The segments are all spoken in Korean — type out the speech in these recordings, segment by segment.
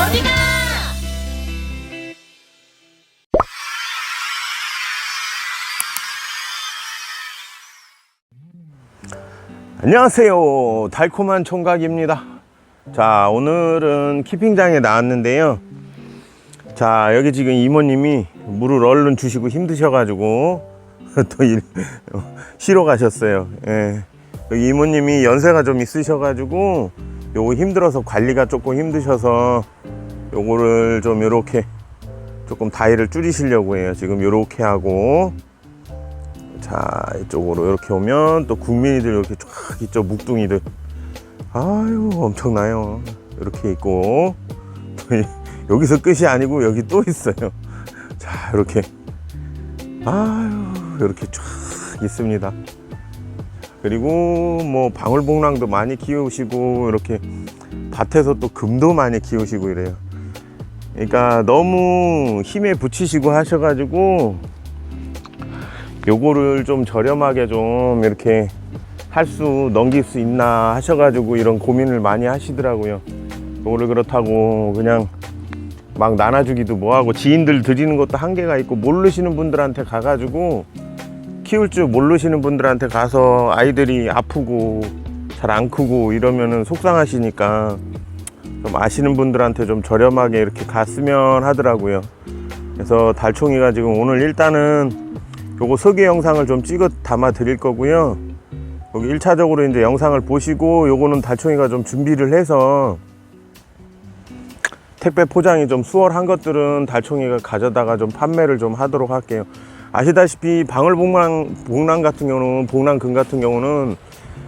어디가? 안녕하세요 달콤한 총각입니다 자 오늘은 키핑장에 나왔는데요 자 여기 지금 이모님이 물을 얼른 주시고 힘드셔 가지고 또 일, 쉬러 가셨어요 예. 여기 이모님이 연세가 좀 있으셔 가지고 요거 힘들어서 관리가 조금 힘드셔서 요거를 좀 요렇게 조금 다이를 줄이시려고 해요. 지금 요렇게 하고. 자 이쪽으로 이렇게 오면 또 국민이들 이렇게 쫙 있죠 묵둥이들. 아유 엄청나요. 이렇게 있고. 여기서 끝이 아니고 여기 또 있어요. 자 이렇게. 아유 이렇게 쫙 있습니다 그리고 뭐 방울복랑도 많이 키우시고 이렇게 밭에서 또 금도 많이 키우시고 이래요 그러니까 너무 힘에 붙이시고 하셔가지고 요거를 좀 저렴하게 좀 이렇게 할 수 넘길 수 있나 하셔가지고 이런 고민을 많이 하시더라고요. 요거를 그렇다고 그냥 막 나눠주기도 뭐하고 지인들 드리는 것도 한계가 있고 모르시는 분들한테 가가지고 키울 줄 모르시는 분들한테 가서 아이들이 아프고 잘 안 크고 이러면은 속상하시니까 좀 아시는 분들한테 좀 저렴하게 이렇게 갔으면 하더라고요. 그래서 달총이가 지금 오늘 일단은 요거 소개 영상을 좀 찍어 담아 드릴 거고요. 여기 1차적으로 이제 영상을 보시고 요거는 달총이가 좀 준비를 해서 택배 포장이 좀 수월한 것들은 달총이가 가져다가 좀 판매를 좀 하도록 할게요. 아시다시피 방울복랑 복랑 같은 경우는 복랑금 같은 경우는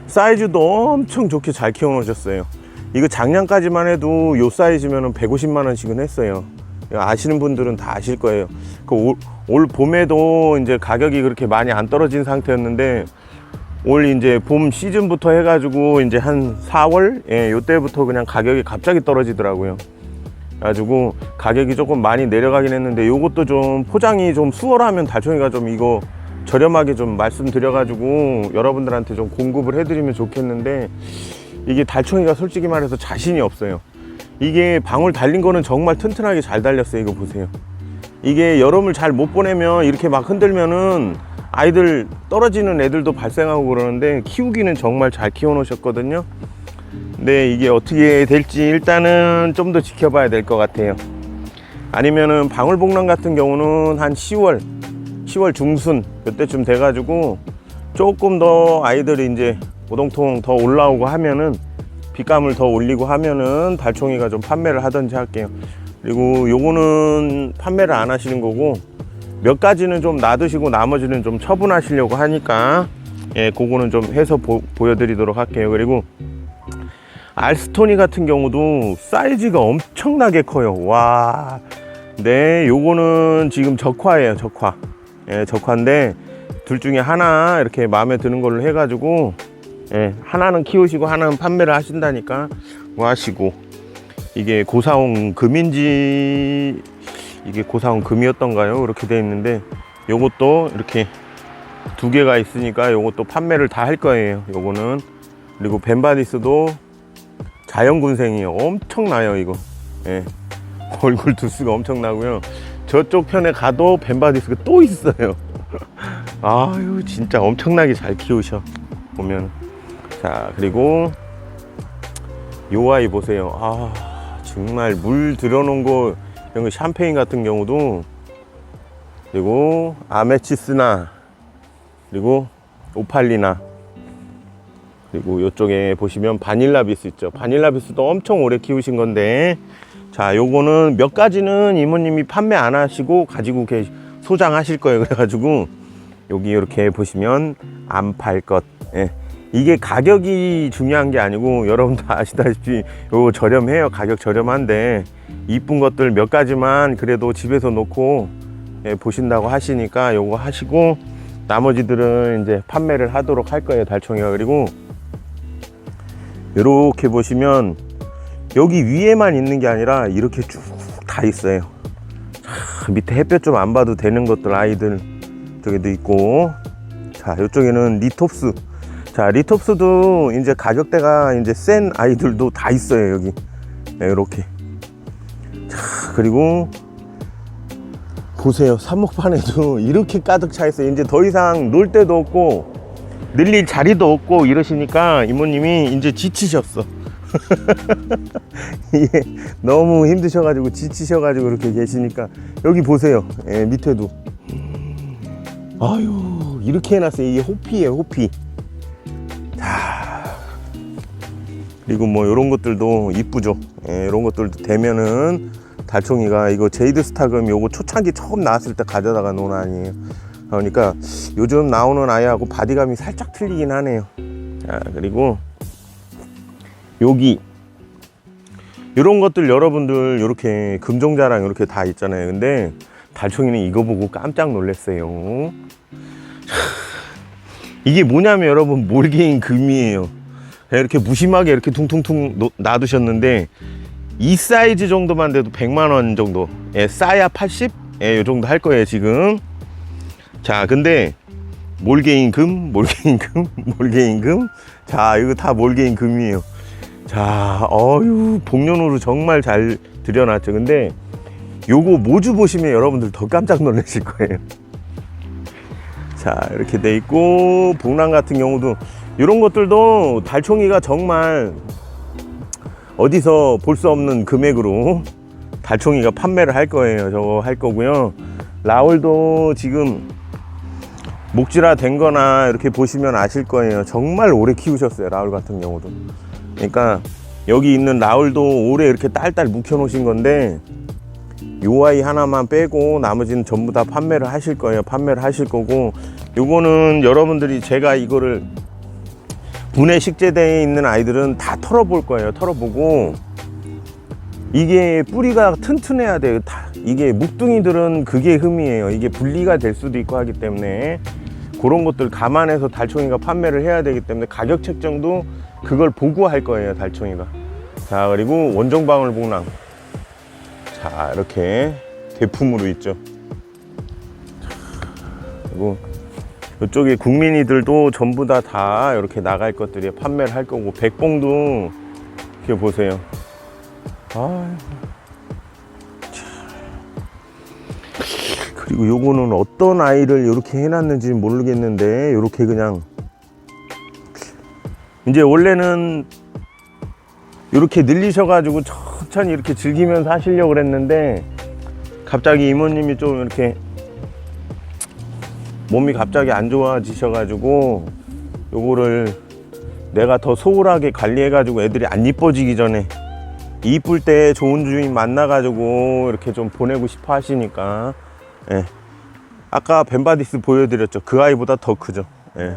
사이즈도 엄청 좋게 잘 키워 놓으셨어요. 이거 작년까지만 해도 요 사이즈면은 150만 원씩은 했어요. 아시는 분들은 다 아실 거예요. 그 올, 올 봄에도 이제 가격이 그렇게 많이 안 떨어진 상태였는데 올 이제 봄 시즌부터 해가지고 이제 한 4월 예, 요때부터 그냥 가격이 갑자기 떨어지더라고요. 그래가지고 가격이 조금 많이 내려가긴 했는데 요것도 좀 포장이 좀 수월하면 달총이가 좀 이거 저렴하게 좀 말씀드려가지고 여러분들한테 좀 공급을 해드리면 좋겠는데 이게 달총이가 솔직히 말해서 자신이 없어요. 이게 방울 달린 거는 정말 튼튼하게 잘 달렸어요. 이거 보세요. 이게 여름을 잘 못 보내면 이렇게 막 흔들면은 아이들 떨어지는 애들도 발생하고 그러는데 키우기는 정말 잘 키워 놓으셨거든요. 근데 이게 어떻게 될지 일단은 좀 더 지켜봐야 될 것 같아요. 아니면은 방울복랑 같은 경우는 한 10월, 10월 중순 이때쯤 돼 가지고 조금 더 아이들이 이제 오동통 더 올라오고 하면은 빛감을 더 올리고 하면은 달총이가 좀 판매를 하든지 할게요. 그리고 요거는 판매를 안 하시는 거고 몇 가지는 좀 놔두시고 나머지는 좀 처분하시려고 하니까 예, 그거는 좀 해서 보, 보여드리도록 할게요. 그리고 알스토니 같은 경우도 사이즈가 엄청나게 커요. 와, 네, 요거는 지금 적화예요, 적화. 예, 적화인데 둘 중에 하나 이렇게 마음에 드는 걸로 해가지고 예, 하나는 키우시고 하나는 판매를 하신다니까 뭐 하시고 이게 고사홍 금인지 이게 고사홍 금이었던가요? 이렇게 돼 있는데 요것도 이렇게 두 개가 있으니까 요것도 판매를 다 할 거예요. 요거는 그리고 벤바디스도 자연군생이에요. 엄청나요 이거. 예. 얼굴 두수가 엄청나고요. 저쪽 편에 가도 벤바디스가 또 있어요. 아유 진짜 엄청나게 잘 키우셔 보면. 자 그리고 요 아이 보세요. 아 정말 물 들어놓은 거 이런 거 샴페인 같은 경우도 그리고 아메치스나 그리고 오팔리나 그리고 이쪽에 보시면 바닐라 비스 있죠. 바닐라 비스도 엄청 오래 키우신 건데 자 요거는 몇 가지는 이모님이 판매 안 하시고 가지고 계 소장하실 거예요. 그래 가지고 여기 이렇게 보시면 안 팔 것. 예. 이게 가격이 중요한 게 아니고 여러분 다 아시다시피 요거 저렴해요. 가격 저렴한데 이쁜 것들 몇 가지만 그래도 집에서 놓고 예, 보신다고 하시니까 요거 하시고 나머지들은 이제 판매를 하도록 할 거예요. 달총이가 그리고 이렇게 보시면 여기 위에만 있는 게 아니라 이렇게 쭉 다 있어요. 자, 밑에 햇볕 좀 안 봐도 되는 것들 아이들 저기도 있고 자 이쪽에는 리톱스 자 리톱스도 이제 가격대가 이제 센 아이들도 다 있어요 여기 네, 이렇게 자, 그리고 보세요. 삽목판에도 이렇게 가득 차 있어요. 이제 더 이상 놀 데도 없고 늘릴 자리도 없고 이러시니까 이모님이 이제 지치셨어. 이게 너무 힘드셔가지고 지치셔가지고 이렇게 계시니까 여기 보세요. 예, 밑에도 아유 이렇게 해놨어요. 이게 호피예요, 호피. 자 그리고 뭐 이런 것들도 이쁘죠. 예, 이런 것들도 되면은 달총이가 이거 제이드 스타금 요거 초창기 처음 나왔을 때 가져다가 놓은 아니에요. 그러니까 요즘 나오는 아이하고 바디감이 살짝 틀리긴 하네요. 자 그리고 여기 이런 것들 여러분들 이렇게 금종자랑 이렇게 다 있잖아요. 근데 달총이는 이거 보고 깜짝 놀랐어요. 이게 뭐냐면 여러분 몰개인 금이에요. 이렇게 무심하게 이렇게 퉁퉁퉁 놓- 놔두셨는데 이 사이즈 정도만 돼도 100만 원 정도. 예, 싸야 80? 예, 요 정도 할 거예요, 지금. 자, 근데 몰개인 금, 몰개인 금, 몰개인 금. 자, 이거 다 몰개인 금이에요. 자, 어유 복면으로 정말 잘 들여놨죠. 근데 요거 모주 보시면 여러분들 더 깜짝 놀라실 거예요. 자, 이렇게 돼 있고 복랑 같은 경우도 이런 것들도 달총이가 정말 어디서 볼 수 없는 금액으로 달총이가 판매를 할 거예요. 저거 할 거고요. 라울도 지금 목질화 된 거나 이렇게 보시면 아실 거예요. 정말 오래 키우셨어요. 라울 같은 경우도. 그러니까 여기 있는 라울도 오래 이렇게 딸딸 묵혀 놓으신 건데 요 아이 하나만 빼고 나머지는 전부 다 판매를 하실 거예요. 판매를 하실 거고 요거는 여러분들이 제가 이거를 분해 식재대에 있는 아이들은 다 털어볼 거예요. 털어보고 이게 뿌리가 튼튼해야 돼요. 다 이게 묵둥이들은 그게 흠이에요. 이게 분리가 될 수도 있고 하기 때문에 그런 것들 감안해서 달총이가 판매를 해야 되기 때문에 가격 책정도 그걸 보고 할 거예요. 달총이가. 자 그리고 원종 방울 복랑. 자 이렇게 대품으로 있죠. 그리고 이쪽에 국민이들도 전부 다다 이렇게 나갈 것들이 판매를 할 거고 백봉도 이렇게 보세요. 아. 그리고 요거는 어떤 아이를 이렇게 해놨는지 모르겠는데 이렇게 그냥 이제 원래는 이렇게 늘리셔가지고 천천히 이렇게 즐기면서 하시려고 그랬는데 갑자기 이모님이 좀 이렇게 몸이 갑자기 안 좋아지셔가지고 요거를 내가 더 소홀하게 관리해가지고 애들이 안 이뻐지기 전에 이쁠 때 좋은 주인 만나가지고 이렇게 좀 보내고 싶어 하시니까 예. 아까 벤바디스 보여드렸죠. 그 아이보다 더 크죠. 예.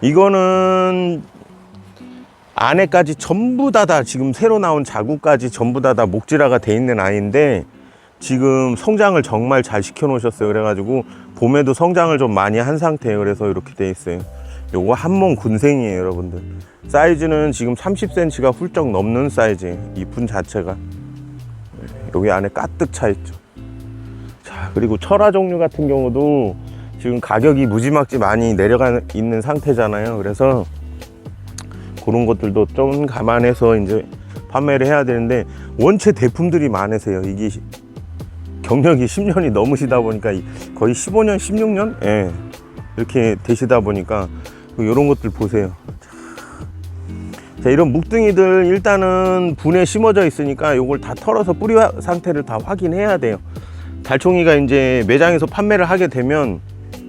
이거는 안에까지 전부 다 다 지금 새로 나온 자구까지 전부 다 다 목질화가 돼 있는 아이인데 지금 성장을 정말 잘 시켜 놓으셨어요. 그래가지고 봄에도 성장을 좀 많이 한 상태예요. 그래서 이렇게 돼 있어요. 요거 한몸 군생이에요 여러분들. 사이즈는 지금 30cm가 훌쩍 넘는 사이즈예요. 이 분 자체가. 여기 안에 가득 차 있죠. 자 그리고 철화 종류 같은 경우도 지금 가격이 무지막지 많이 내려가 있는 상태잖아요 그래서 그런 것들도 좀 감안해서 이제 판매를 해야 되는데 원체 대품들이 많으세요 이게 경력이 10년이 넘으시다 보니까 이- 거의 15년, 16년? 예. 이렇게 되시다 보니까 이런 것들 보세요. 자, 이런 묵둥이들 일단은 분에 심어져 있으니까 이걸 다 털어서 뿌리 화- 상태를 다 확인해야 돼요. 달총이가 이제 매장에서 판매를 하게 되면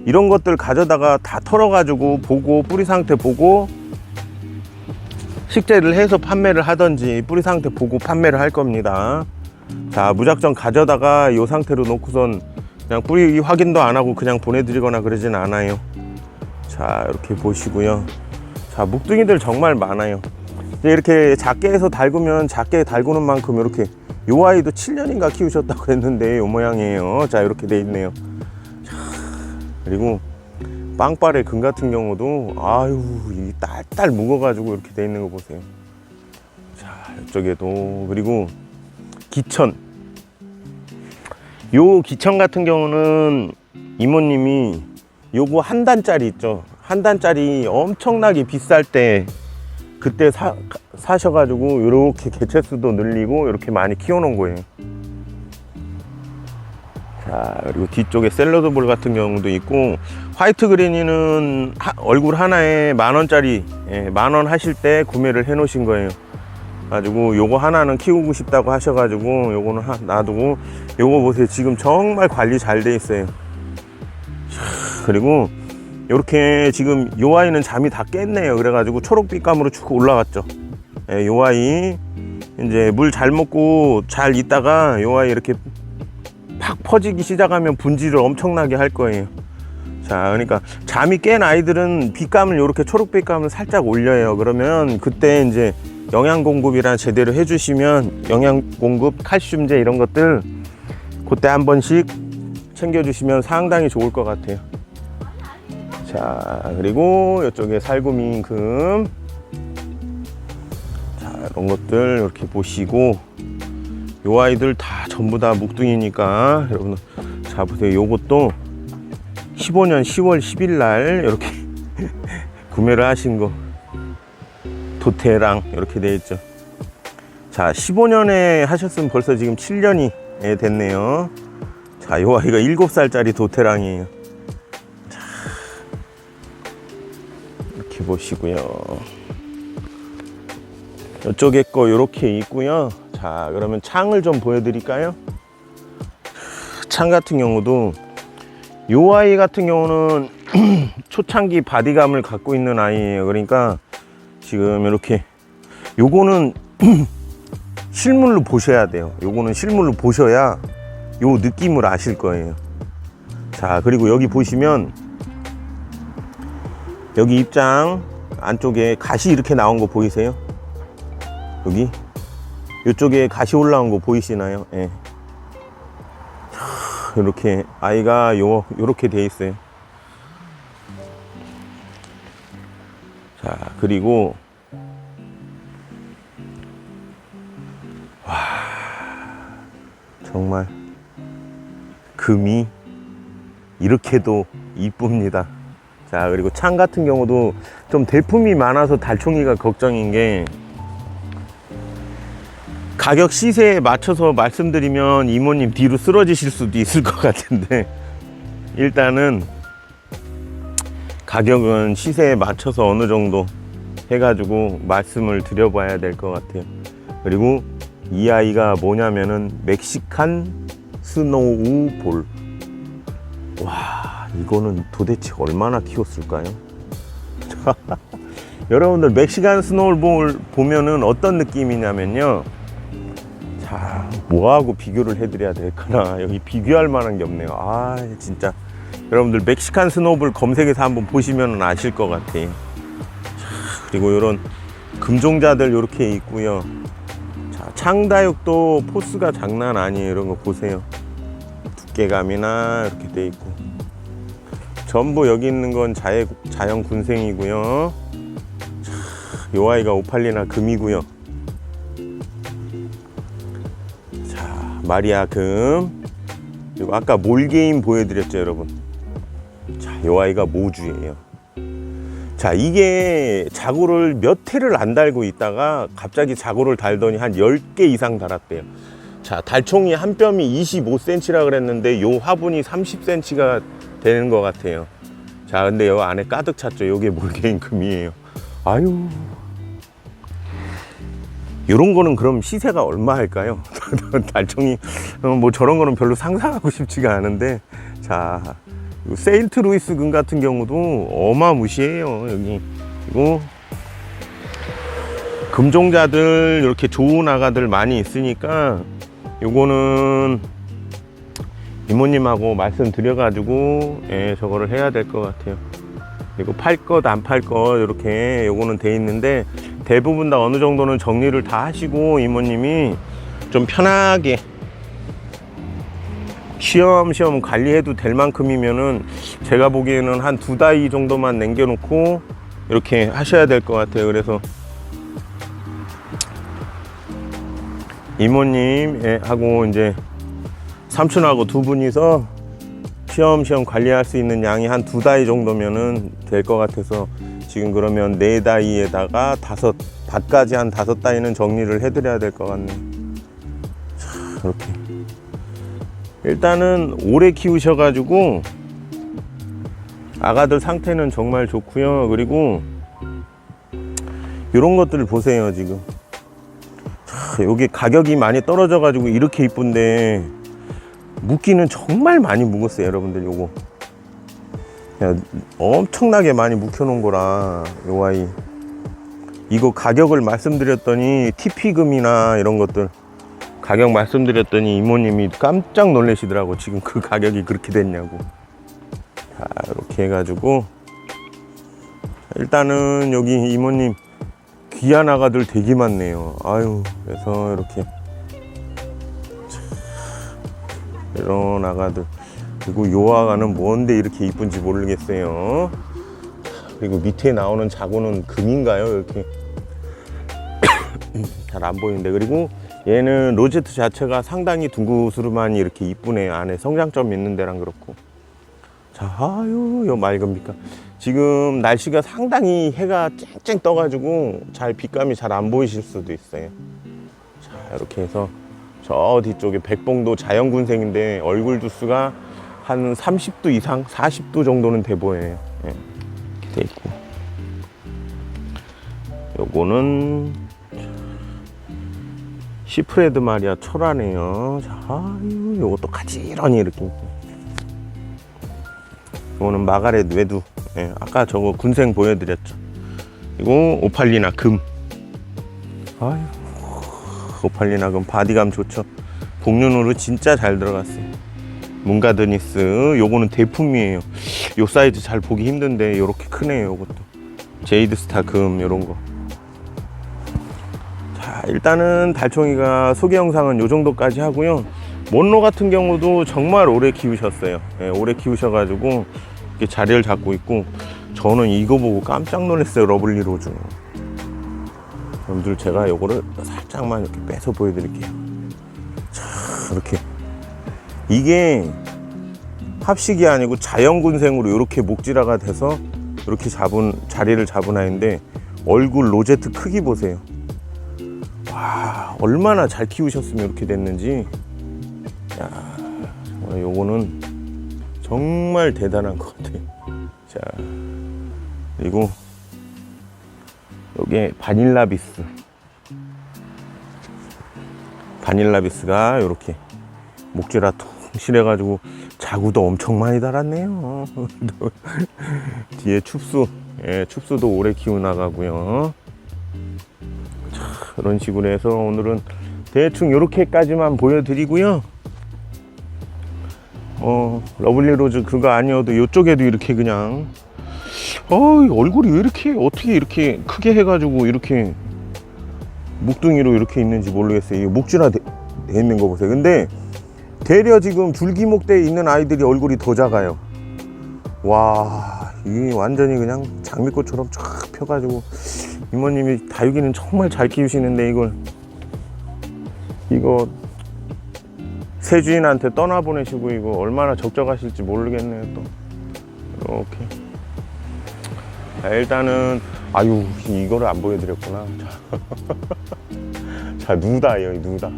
이런 것들 가져다가 다 털어가지고 보고 뿌리 상태 보고 식재를 해서 판매를 하든지 뿌리 상태 보고 판매를 할 겁니다. 자 무작정 가져다가 이 상태로 놓고선 그냥 뿌리 확인도 안 하고 그냥 보내드리거나 그러진 않아요. 자 이렇게 보시고요. 자 묵둥이들 정말 많아요. 이렇게 작게 해서 달구면 작게 달구는 만큼 이렇게 요 아이도 7년인가 키우셨다고 했는데 요 모양이에요 자 이렇게 돼 있네요 자, 그리고 빵빠레 금 같은 경우도 아유 이 딸딸 묵어가지고 이렇게 돼 있는 거 보세요 자 이쪽에도 그리고 기천. 요 기천 같은 경우는 이모님이 요거 한 단짜리 있죠. 한 단짜리 엄청나게 비쌀 때 그때 사, 사셔가지고 요렇게 개체수도 늘리고 이렇게 많이 키워놓은 거예요. 자 그리고 뒤쪽에 샐러드 볼 같은 경우도 있고 화이트 그린이는 하- 얼굴 하나에 만 원짜리 예, 만원 하실 때 구매를 해 놓으신 거예요. 가지고 요거 하나는 키우고 싶다고 하셔가지고 요거는 하- 놔두고 요거 보세요. 지금 정말 관리 잘 돼 있어요. 자, 그리고 요렇게 지금 요 아이는 잠이 다 깼네요 그래가지고 초록빛감으로 쭉 올라갔죠 예, 요 아이 이제 물 잘 먹고 잘 있다가 요 아이 이렇게 팍 퍼지기 시작하면 분지를 엄청나게 할 거예요. 자, 그러니까 잠이 깬 아이들은 빛감을 이렇게 초록빛감을 살짝 올려요. 그러면 그때 이제 영양 공급이랑 제대로 해주시면 영양 공급, 칼슘제 이런 것들 그때 한 번씩 챙겨주시면 상당히 좋을 것 같아요. 자, 그리고 이쪽에 살구민금. 자, 이런 것들 이렇게 보시고 요 아이들 다 전부 다 묵둥이니까 여러분 자 보세요. 요것도 15년 10월 10일 날 이렇게 구매를 하신 거. 도태랑 이렇게 돼 있죠. 자 15년에 하셨으면 벌써 지금 7년이 됐네요. 자요 아이가 7살짜리 도태랑이에요 보시고요 이쪽에 거 이렇게 있고요. 자, 그러면 창을 좀 보여드릴까요? 창 같은 경우도 요 아이 같은 경우는 초창기 바디감을 갖고 있는 아이예요. 그러니까 지금 이렇게 요거는 실물로 보셔야 돼요. 요거는 실물로 보셔야 요 느낌을 아실 거예요. 자, 그리고 여기 보시면 여기 입장 안쪽에 가시 이렇게 나온 거 보이세요? 여기 이쪽에 가시 올라온 거 보이시나요? 예. 이렇게 아이가 요 요렇게 돼 있어요. 자 그리고 와 정말 금이 이렇게도 이쁩니다. 자 그리고 창 같은 경우도 좀 대품이 많아서 달총이가 걱정인 게 가격 시세에 맞춰서 말씀드리면 이모님 뒤로 쓰러지실 수도 있을 것 같은데 일단은 가격은 시세에 맞춰서 어느 정도 해가지고 말씀을 드려봐야 될 것 같아요. 그리고 이 아이가 뭐냐면은 멕시칸 스노우 볼. 와, 이거는 도대체 얼마나 키웠을까요? 여러분들 멕시칸 스노우 볼 보면은 어떤 느낌이냐면요. 자, 뭐하고 비교를 해드려야 될까나 여기 비교할 만한 게 없네요. 아, 진짜 여러분들 멕시칸 스노볼 검색해서 한번 보시면 아실 것 같아요. 자, 그리고 이런 금종자들 이렇게 있고요. 자, 창다육도 포스가 장난 아니에요. 이런 거 보세요. 두께감이나 이렇게 돼 있고. 전부 여기 있는 건 자연, 자연 군생이고요. 자, 요 아이가 오팔리나 금이고요. 자, 마리아 금. 그리고 아까 몰게임 보여드렸죠, 여러분. 자, 요 아이가 모주예요. 자, 이게 자고를 몇 해를 안 달고 있다가 갑자기 자고를 달더니 한 10개 이상 달았대요. 자, 달총이 한 뼘이 25cm라 그랬는데 요 화분이 30cm가 되는 것 같아요. 자, 근데 요 안에 가득 찼죠. 요게 몰게임 금이에요. 아유. 요런 거는 그럼 시세가 얼마 할까요? 달총이 어, 뭐 저런 거는 별로 상상하고 싶지가 않은데 자요 세인트 루이스 금 같은 경우도 어마무시해요 여기 그리고 금종자들 이렇게 좋은 아가들 많이 있으니까 요거는 이모님하고 말씀드려가지고 예, 저거를 해야 될 것 같아요 그리고 팔 것 안 팔 것 이렇게 요거는 돼 있는데 대부분 다 어느 정도는 정리를 다 하시고 이모님이 좀 편하게 시험시험 관리해도 될 만큼이면은 제가 보기에는 한 두 다이 정도만 남겨놓고 이렇게 하셔야 될 것 같아요. 그래서 이모님 예, 하고 이제 삼촌하고 두 분이서 시험시험 관리할 수 있는 양이 한 두 다이 정도면은 될 것 같아서 지금 그러면 네 다이에다가 다섯 밭까지 한 다섯 다이는 정리를 해드려야 될 것 같네요. 자, 이렇게 일단은 오래 키우셔가지고 아가들 상태는 정말 좋고요. 그리고 이런 것들을 보세요 지금. 자, 여기 가격이 많이 떨어져가지고 이렇게 이쁜데 묵기는 정말 많이 묵었어요, 여러분들 요거. 야, 엄청나게 많이 묵혀놓은 거라 요 아이. 이거 가격을 말씀드렸더니 TP금이나 이런 것들 가격 말씀드렸더니 이모님이 깜짝 놀라시더라고 지금 그 가격이 그렇게 됐냐고 자 이렇게 해가지고 일단은 여기 이모님 귀한 아가들 되게 많네요 아유 그래서 이렇게 이런 아가들 그리고 요 아가는 뭔데 이렇게 이쁜지 모르겠어요. 그리고 밑에 나오는 자고는 금인가요 이렇게? 잘 안 보이는데. 그리고 얘는 로제트 자체가 상당히 둥구스름하니 이렇게 이쁘네요 안에 성장점 있는 데랑 그렇고. 자 아유 요 맑은빛가 지금 날씨가 상당히 해가 쨍쨍 떠가지고 잘 빛감이 잘 안 보이실 수도 있어요. 자 이렇게 해서 저 뒤쪽에 백봉도 자연군생인데 얼굴 두수가 한 30도 이상 40도 정도는 돼 보여요 예, 이렇게 돼 있고 요거는 시프레드 마리아 철화네요. 자, 아유, 요것도 가지런히 이렇게. 이거는 마가렛 외두. 예, 아까 저거 군생 보여드렸죠. 이거 오팔리나 금. 아유, 오팔리나 금 바디감 좋죠. 복륜으로 진짜 잘 들어갔어요. 문가드니스. 요거는 대품이에요. 요 사이즈 잘 보기 힘든데 요렇게 크네요. 요것도. 제이드 스타 금 요런 거. 자, 일단은 달총이가 소개 영상은 요 정도까지 하고요. 몬로 같은 경우도 정말 오래 키우셨어요. 예, 오래 키우셔가지고 이렇게 자리를 잡고 있고 저는 이거 보고 깜짝 놀랐어요. 러블리 로즈. 여러분들 제가 요거를 살짝만 이렇게 빼서 보여드릴게요. 자, 이렇게 이게 합식이 아니고 자연군생으로 이렇게 목질화가 돼서 이렇게 잡은 자리를 잡은 아이인데 얼굴 로제트 크기 보세요. 와 얼마나 잘 키우셨으면 이렇게 됐는지 야 요거는 정말 대단한 것 같아요 자 그리고 요게 바닐라 비스. 바닐라 비스가 이렇게 목질화 통실해 가지고 자구도 엄청 많이 달았네요. 뒤에 춥수. 예, 춥수도 오래 키워 나가고요. 그런 식으로 해서 오늘은 대충 이렇게까지만 보여드리고요. 어, 러블리 로즈 그거 아니어도 이쪽에도 이렇게 그냥 어, 얼굴이 왜 이렇게 어떻게 이렇게 크게 해가지고 이렇게 묵둥이로 이렇게 있는지 모르겠어요. 이 목줄화 돼, 돼 있는 거 보세요. 근데 대려 지금 줄기목대에 있는 아이들이 얼굴이 더 작아요. 와, 이 완전히 그냥 장미꽃처럼 쫙 펴가지고 이모님이 다육이는 정말 잘 키우시는데 이걸 이거 새 주인한테 떠나 보내시고 이거 얼마나 적적하실지 모르겠네요 또 이렇게 자, 일단은 아유 이거를 안 보여드렸구나. 자, 자 누다 여기 누다.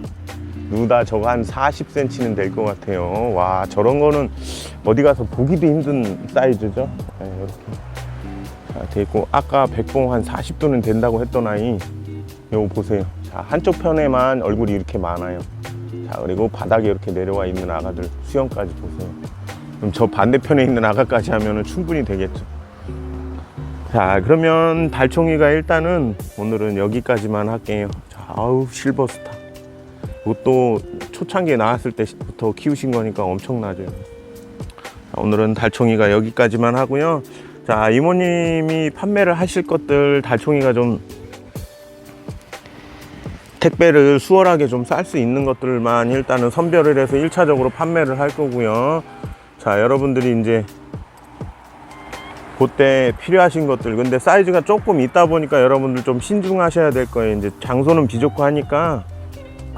누다 저거 한 40cm는 될 것 같아요. 와 저런 거는 어디 가서 보기도 힘든 사이즈죠? 네, 이렇게. 자, 돼 있고 아까 백봉 한 40도는 된다고 했던 아이 요거 보세요. 자 한쪽 편에만 얼굴이 이렇게 많아요. 자 그리고 바닥에 이렇게 내려와 있는 아가들 수영까지 보세요. 그럼 저 반대편에 있는 아가까지 하면 충분히 되겠죠 자 그러면 달총이가 일단은 오늘은 여기까지만 할게요. 자 아우 실버스타. 이것도 초창기에 나왔을 때부터 키우신 거니까 엄청나죠. 자, 오늘은 달총이가 여기까지만 하고요. 자, 이모님이 판매를 하실 것들 달총이가 좀 택배를 수월하게 좀 쌀 수 있는 것들만 일단은 선별을 해서 1차적으로 판매를 할 거고요. 자, 여러분들이 이제 그때 필요하신 것들 근데 사이즈가 조금 있다 보니까 여러분들 좀 신중하셔야 될 거예요. 이제 장소는 비좁고 하니까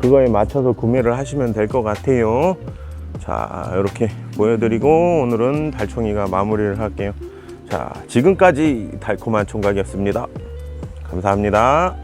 그거에 맞춰서 구매를 하시면 될 것 같아요. 자, 이렇게 보여드리고 오늘은 달총이가 마무리를 할게요. 자, 지금까지 달콤한 총각이었습니다. 감사합니다.